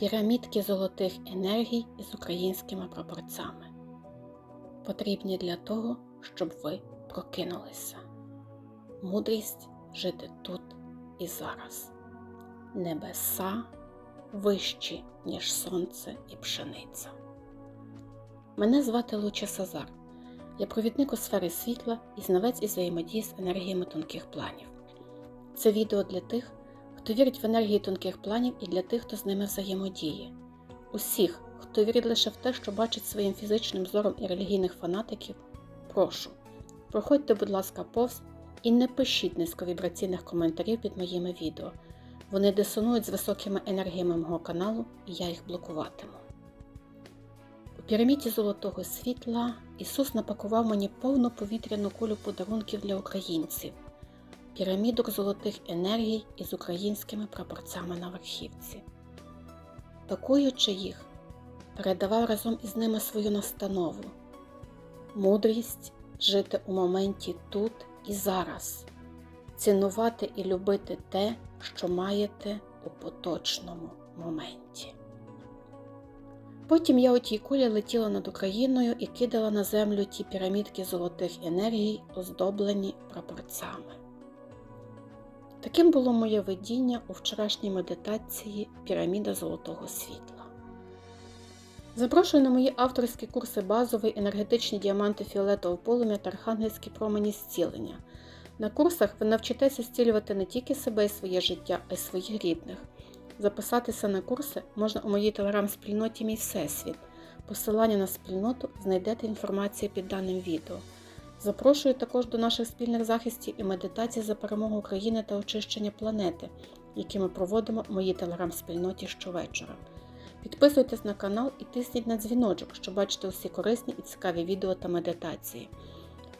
Пірамідки золотих енергій з українськими прапорцями. Потрібні для того, щоб ви прокинулися. Мудрість жити тут і зараз. Небеса вищі, ніж сонце і пшениця. Мене звати Луча Сазар. Я провідник у сфері світла і знавець із взаємодії з енергіями тонких планів. Це відео для тих, хто вірить в енергії тонких планів і для тих, хто з ними взаємодіє. Усіх, хто вірить лише в те, що бачить своїм фізичним зором і релігійних фанатиків, прошу, проходьте, будь ласка, повз і не пишіть низьковібраційних коментарів під моїми відео. Вони дисонують з високими енергіями мого каналу, і я їх блокуватиму. У піраміді золотого світла Ісус напакував мені повну повітряну кулю подарунків для українців, пірамідок золотих енергій із українськими прапорцями на верхівці. Пакуючи їх, передавав разом із ними свою настанову мудрість жити у моменті тут і зараз, цінувати і любити те, що маєте у поточному моменті. Потім я у тій кулі летіла над Україною і кидала на землю ті пірамідки золотих енергій, оздоблені прапорцями. Таким було моє видіння у вчорашній медитації Піраміда Золотого Світла. Запрошую на мої авторські курси базовий енергетичні діаманти фіолетового полум'я та архангельські промені зцілення. На курсах ви навчитеся зцілювати не тільки себе і своє життя, а й своїх рідних. Записатися на курси можна у моїй телеграм-спільноті Мій Всесвіт. Посилання на спільноту знайдете інформацію під даним відео. Запрошую також до наших спільних захистів і медитацій за перемогу України та очищення планети, які ми проводимо у моїй телеграм-спільноті щовечора. Підписуйтесь на канал і тисніть на дзвіночок, щоб бачити усі корисні і цікаві відео та медитації.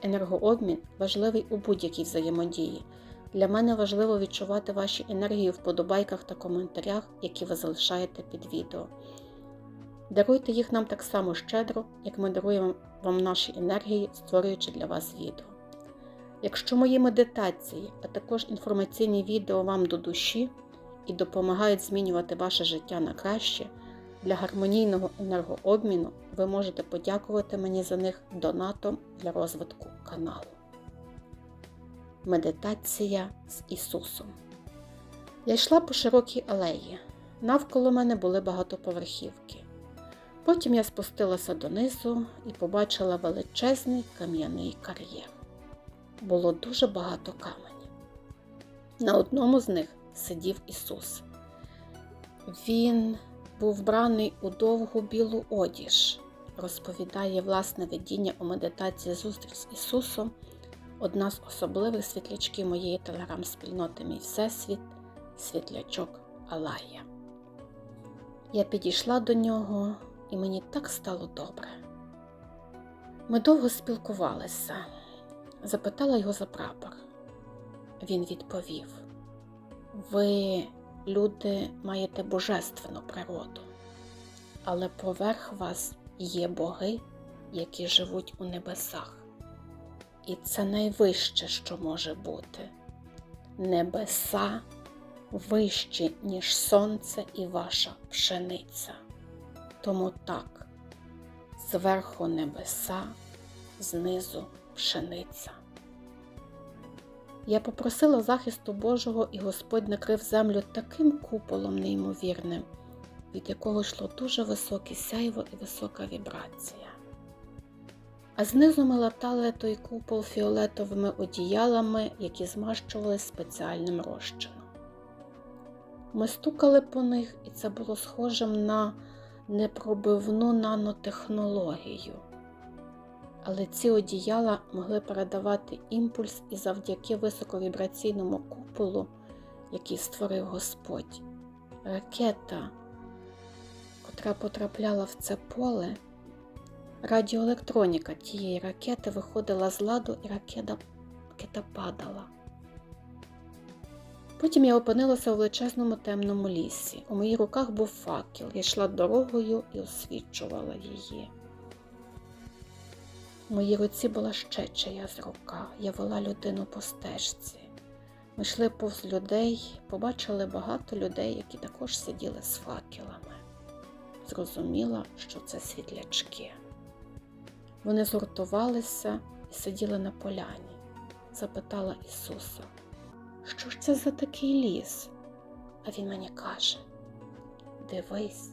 Енергообмін важливий у будь-якій взаємодії. Для мене важливо відчувати ваші енергії в подобайках та коментарях, які ви залишаєте під відео. Даруйте їх нам так само щедро, як ми даруємо вам наші енергії, створюючи для вас відео. Якщо мої медитації, а також інформаційні відео вам до душі і допомагають змінювати ваше життя на краще, для гармонійного енергообміну ви можете подякувати мені за них донатом для розвитку каналу. Медитація з Ісусом. Я йшла по широкій алеї. Навколо мене були багатоповерхівки. Потім я спустилася донизу і побачила величезний кам'яний кар'єр. Було дуже багато каменів. На одному з них сидів Ісус. Він був вбраний у довгу білу одіж, розповідає власне видіння у медитації зустріч з Ісусом, одна з особливих світлячків моєї телеграм-спільноти Мій Всесвіт, світлячок Алая. Я підійшла до нього, і мені так стало добре. Ми довго спілкувалися, запитала його за прапор. Він відповів: Ви люди маєте божественну природу, але поверх вас є боги, які живуть у небесах. І це найвище, що може бути. Небеса вищі, ніж сонце і ваша пшениця. Тому так, зверху небеса, знизу пшениця. Я попросила захисту Божого, і Господь накрив землю таким куполом неймовірним, від якого йшло дуже високе сяйво і висока вібрація. А знизу ми латали той купол фіолетовими одіялами, які змащували спеціальним розчином. Ми стукали по них, і це було схожим на непробивну нанотехнологію але ці одіяла могли передавати імпульс і завдяки високовібраційному куполу, який створив Господь. Ракета, котра потрапляла в це поле, радіоелектроніка тієї ракети виходила з ладу і ракета, ракета падала. Потім я опинилася у величезному темному лісі. У моїх руках був факел. Я йшла дорогою і освічувала її. В моїй руці була ще чиясь рука. Я вела людину по стежці. Ми йшли повз людей, побачили багато людей, які також сиділи з факелами. зрозуміла, що це світлячки. Вони згуртувалися і сиділи на поляні. Запитала Ісуса, що ж це за такий ліс? А він мені каже: Дивись,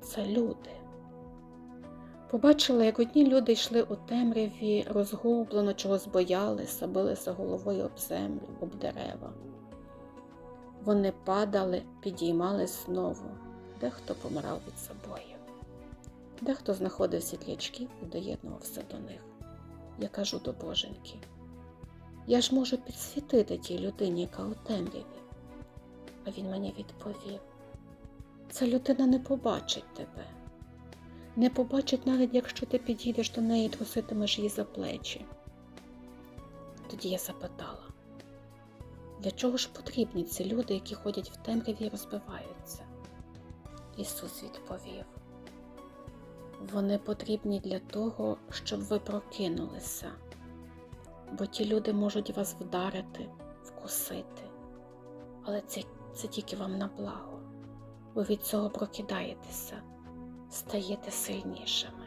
це люди. Побачила, як одні люди йшли у темряві, розгублено чогось боялися, билися головою об землю, об дерева. Вони падали, підіймались знову, дехто помирав від забоїв, дехто знаходив світлячків і доєднувався до них. Я кажу до боженьки, я ж можу підсвітити тій людині, яка у темряві. А він мені відповів: ця людина не побачить тебе, не побачить навіть, якщо ти підійдеш до неї і труситимеш її за плечі. Тоді я запитала, для чого ж потрібні ці люди, які ходять в темряві і розбиваються? Ісус відповів, вони потрібні для того, щоб ви прокинулися, бо ті люди можуть вас вдарити, вкусити, але це, це тільки вам на благо. Ви від цього прокидаєтеся, стаєте сильнішими.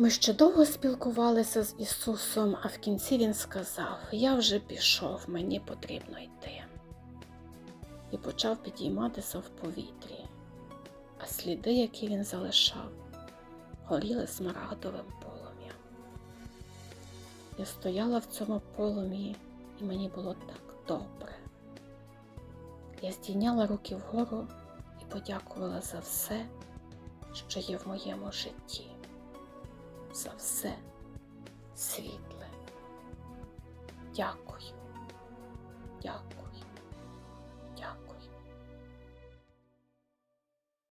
Ми ще довго спілкувалися з Ісусом, а в кінці Він сказав: Я вже пішов, мені потрібно йти. І почав підійматися в повітрі, а сліди, які він залишав, горіли смарагдовим полум'ям. Я стояла в цьому полум'ї, і мені було так добре. Я здійняла руки вгору і подякувала за все, що є в моєму житті за все світле. Дякую. Дякую.